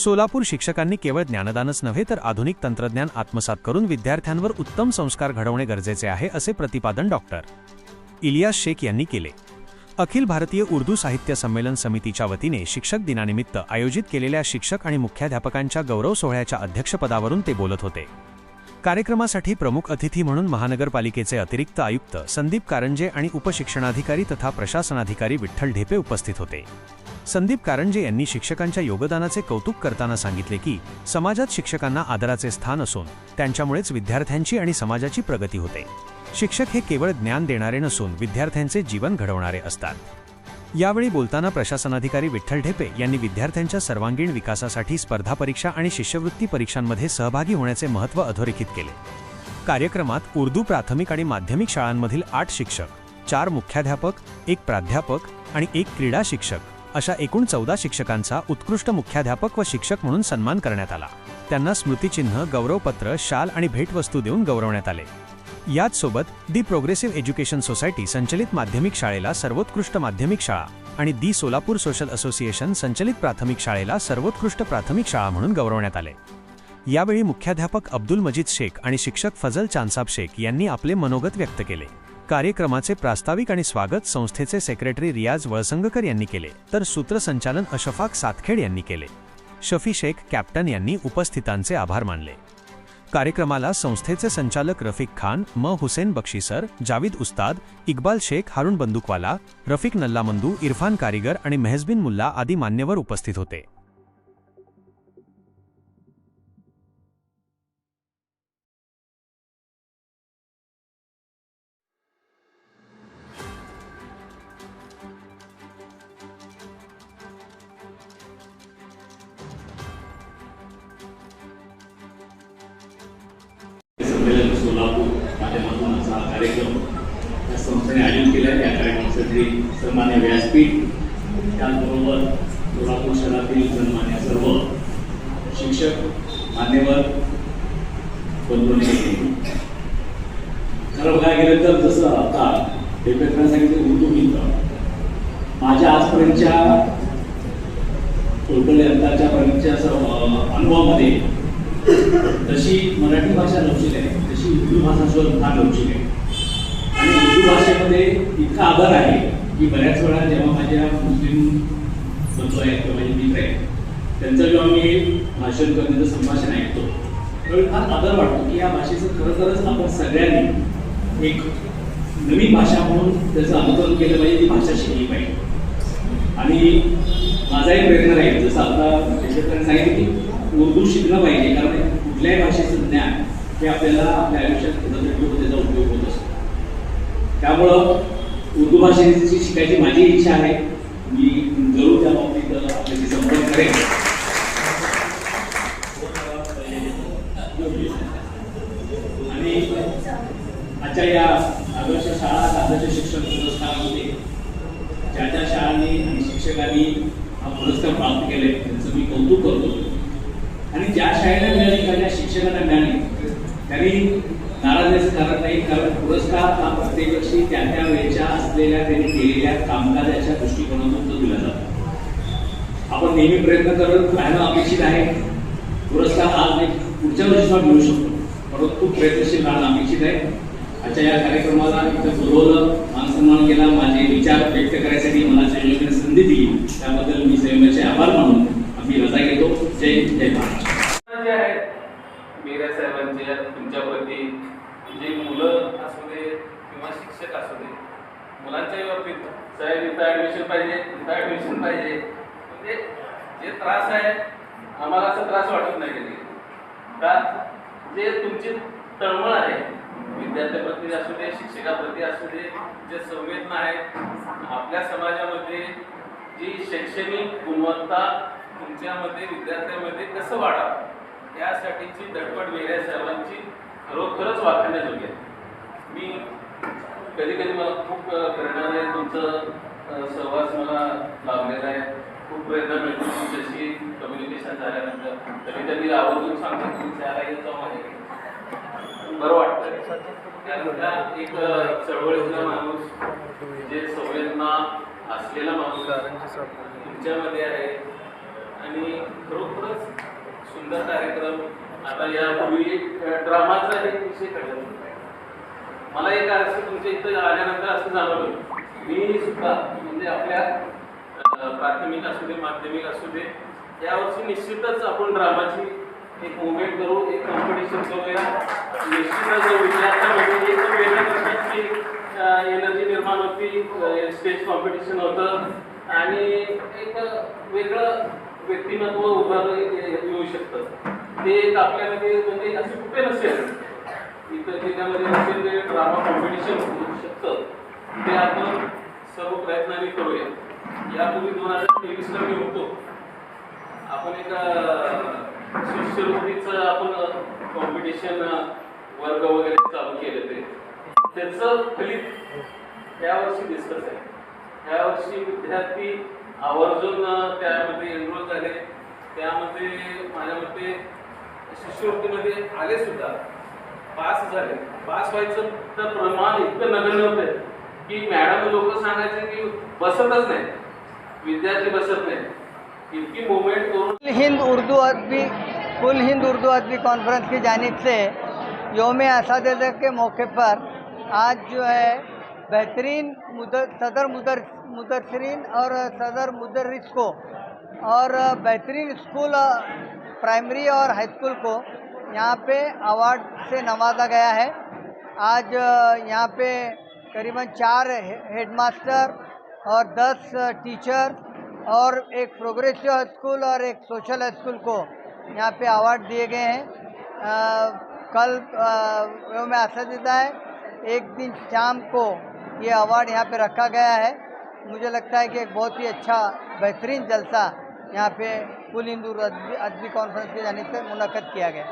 सोलापूर शिक्षकांनी केवळ ज्ञानदानच नव्हे तर आधुनिक तंत्रज्ञान आत्मसात करून विद्यार्थ्यांवर उत्तम संस्कार घडवणे गरजेचे आहे असे प्रतिपादन डॉक्टर इलियास शेख यांनी केले. अखिल भारतीय उर्दू साहित्य संमेलन समितीच्या वतीने शिक्षक दिनानिमित्त आयोजित केलेल्या शिक्षक आणि मुख्याध्यापकांच्या गौरव सोहळ्याच्या अध्यक्षपदावरून ते बोलत होते. कार्यक्रमासाठी प्रमुख अतिथी म्हणून महानगरपालिकेचे अतिरिक्त आयुक्त संदीप कारंजे आणि उपशिक्षणाधिकारी तथा प्रशासनाधिकारी विठ्ठल ढेपे उपस्थित होते. संदीप कारंजे यांनी शिक्षकांच्या योगदानाचे कौतुक करताना सांगितले की समाजात शिक्षकांना आदराचे स्थान असून त्यांच्यामुळेच विद्यार्थ्यांची आणि समाजाची प्रगती होते. शिक्षक हे केवळ ज्ञान देणारे नसून विद्यार्थ्यांचे जीवन घडवणारे असतात. यावेळी बोलताना प्रशासनाधिकारी विठ्ठल ढेपे यांनी विद्यार्थ्यांच्या सर्वांगीण विकासासाठी स्पर्धा परीक्षा आणि शिष्यवृत्ती परीक्षांमध्ये सहभागी होण्याचे महत्त्व अधोरेखित केले. कार्यक्रमात उर्दू प्राथमिक आणि माध्यमिक शाळांमधील आठ शिक्षक चार मुख्याध्यापक एक प्राध्यापक आणि एक क्रीडा शिक्षक अशा एकूण चौदा शिक्षकांचा उत्कृष्ट मुख्याध्यापक व शिक्षक म्हणून सन्मान करण्यात आला. त्यांना स्मृतिचिन्ह गौरवपत्र शाल आणि भेटवस्तू देऊन गौरवण्यात आले. याच सोबत दी प्रोग्रेसिव्ह एज्युकेशन सोसायटी संचलित माध्यमिक शाळेला सर्वोत्कृष्ट माध्यमिक शाळा आणि दी सोलापूर सोशल असोसिएशन संचलित प्राथमिक शाळेला सर्वोत्कृष्ट प्राथमिक शाळा म्हणून गौरवण्यात आले. यावेळी मुख्याध्यापक अब्दुल मजीद शेख आणि शिक्षक फजल चांदसाब शेख यांनी आपले मनोगत व्यक्त केले. कार्यक्रमाचे प्रास्ताविक आणि स्वागत संस्थेचे सेक्रेटरी रियाज वळसंगकर यांनी केले तर सूत्रसंचालन अशफाक सातखेड यांनी केले. शफी शेख कॅप्टन यांनी उपस्थितांचे आभार मानले. कार्यक्रमाला संस्थेचे संचालक रफिक खान म. हुसेन बक्षीसर जावीद उस्ताद इक्बाल शेख हारून बंदूकवाला रफिक नल्लामंदू इरफान कारीगर आणि मेहजबिन मुल्ला आदी मान्यवर उपस्थित होते. कोल्हापूर माध्यमातून असा हा कार्यक्रम या संस्थेने आयोजित केला. आहे या कार्यक्रमासाठी सन्मान्य व्यासपीठ त्याचबरोबर कोल्हापूर शहरातील सन्मान्य सर्व शिक्षक मान्यवर बंधूंनी खरं बघायला गेलं तर जसं आता देवेंद्र सांगितलं उर्दू मित्र माझ्या आजपर्यंतच्या टोटल यंत्राच्या पर्यंतच्या अनुभवामध्ये तशी मराठी भाषा लवचिक आहे. तशी उर्दू भाषा सुद्धा फार लवचिक आहे. आणि उर्दू भाषेमध्ये इतका आभार आहे की बऱ्याच वेळा जेव्हा माझ्या मुस्लिम बंधू आहेत किंवा माझे मित्र आहेत त्यांचं जेव्हा मी भाषण करण्याचं संभाषण ऐकतो त्यावेळी फार आदर वाटतो की या भाषेचं खरंच आपण सगळ्यांनी एक नवीन भाषा म्हणून त्याचं अनुकरण केलं पाहिजे ती भाषा शिकली पाहिजे. आणि माझाही प्रयत्न राहील. जसं आता यशवंतांनी सांगितलं की उर्दू शिकलं पाहिजे कारण कुठल्याही भाषेचं ज्ञान हे आपल्याला आपल्या आयुष्यात कुठंतरी त्याचा उपयोग होत असतो. त्यामुळं उर्दू भाषेची शिकायची माझी इच्छा आहे. मी जरूर त्या बाबतीत आपल्याशी संपर्क करेन. आणि आजच्या या आदर्श शाळा आदर्श शिक्षण पुरस्कारामध्ये ज्या ज्या शाळांनी आणि शिक्षकांनी हा पुरस्कार प्राप्त केले त्यांचं मी कौतुक करतो आणि ज्या शाळेला मिळाली का त्या शिक्षकांना मिळाली त्यांनी नाराजण्याचं कारण नाही कारण पुरस्कार हा प्रत्येक वर्षी त्या त्या वेळेच्या असलेल्या त्यांनी केलेल्या कामकाजाच्या दृष्टिकोनातून तो दिला जातो. आपण नेहमी प्रयत्न करत राहणं अपेक्षित आहे. पुरस्कार आज नाही पुढच्या वर्षीसुद्धा मिळू शकतो परंतु प्रयत्नशील राहणं अपेक्षित आहे. आजच्या या कार्यक्रमाला इथं बोलवलं मान सन्मान केला माझे विचार व्यक्त करायसाठी मला संयोजकाने संधी दिली. त्याबद्दल मी संयोगाचे आभार मानून आम्ही रजा घेतो. जय जय महाराष्ट्र आहेत मीरा साहेबांच्या तुमच्याप्रती जे मुलं असू दे किंवा शिक्षक असू दे मुलांच्याही बाबतीत साहेब इथं ॲडमिशन पाहिजे इथं ॲडमिशन पाहिजे. म्हणजे जे त्रास आहे आम्हाला असं त्रास वाटत नाही कधी. का जे तुमची तळमळ आहे विद्यार्थ्याप्रती असू दे शिक्षकाप्रती असू दे जे संवेदना आहेत आपल्या समाजामध्ये जी शैक्षणिक गुणवत्ता तुमच्यामध्ये विद्यार्थ्यांमध्ये कसं वाढावं? यासाठीची धडपड वेगळ्या सर्वांची खरोखरच वाखाणण्याजोगी आहे. मी कधी कधी मला खूप अ, प्रेरणा आहे तुमचं सहवास मला लाभलेला आहे. खूप प्रेरणा मिळतो तुमच्याशी कम्युनिकेशन झाल्यानंतर. तरी त्यांनी आवर्जून सांगतो तुमच्या त्याला येत माझ्याकडे बरं वाटतं त्यानंतर एक चळवळीतला माणूस जे संवेदना असलेला माणूस तुमच्यामध्ये आहे. आणि खरोखरच सुंदर कार्यक्रम. आता यापूर्वी ड्रामाचा एक विषय कळला. मला एक असं तुमच्या इथं आल्यानंतर असं जाणवलं. मी सुद्धा म्हणजे आपल्या प्राथमिक असू दे माध्यमिक असू दे यावर्षी निश्चितच आपण ड्रामाची एक मुवमेंट करू एक कॉम्पिटिशन करूया निश्चितच विद्यार्थ्यांमध्ये म्हणजे एक वेगळ्या प्रकारची एनर्जी निर्माण होती स्टेज कॉम्पिटिशन होतं. आणि एक वेगळं व्यक्तिमत्व उभारलं येऊ शकतं. ते एक आपल्यामध्ये म्हणजे असे कुठे नसेल. इतर जिल्ह्यामध्ये नसेल ते ड्रामा कॉम्पिटिशन होऊ शकतं. ते आपण सर्व प्रयत्नाने करूया. यापूर्वी दोन हजार तेवीसला मी होतो आपण एक शिष्यवृत्तीचं आपण कॉम्पिटिशन वर्ग वगैरे चालू केले ते. त्याचं फलित यावर्षी दिसतच आहे. यावर्षी विद्यार्थी आवर्जून त्यामध्ये एनरोल झाले. त्यामध्ये माझ्या मते शिष्यवृत्तीमध्ये आले सुद्धा. पास झाले. पास व्हायचं तर प्रमाण इतकं नगण्य होतं की मॅडम लोक सांगायचे की बसतच नाही. विद्यार्थी बसत नाही. इतकी मुवमेंट करून हिंद उर्दू अदबी कुल हिंद उर्दू अदबी कॉन्फ्रेंस की जानब से योम इस के मौके पर आज जो है बेहतरीन मुदर सदर मुदर मुदरसरीन और सदर मुदर्रिस को और बेहतरीन स्कूल, प्राइमरी और हाई स्कूल को यहाँ पे अवार्ड से नवाजा गया है। आज यहाँ पे करीबन चार हेडमास्टर और दस टीचर और एक प्रोग्रेसिव हाई स्कूल और एक सोशल हाई स्कूल को यहाँ पे अवार्ड दिए गए हैं। कल में असदिदा है, एक दिन शाम को ये अवार्ड यहाँ पे रखा गया है। मुझे लगता है कि एक बहुत ही अच्छा बेहतरीन जलसा यहाँ पे कुल हिंदू अदबी कॉन्फ्रेंस की जानी से मुनद किया गया।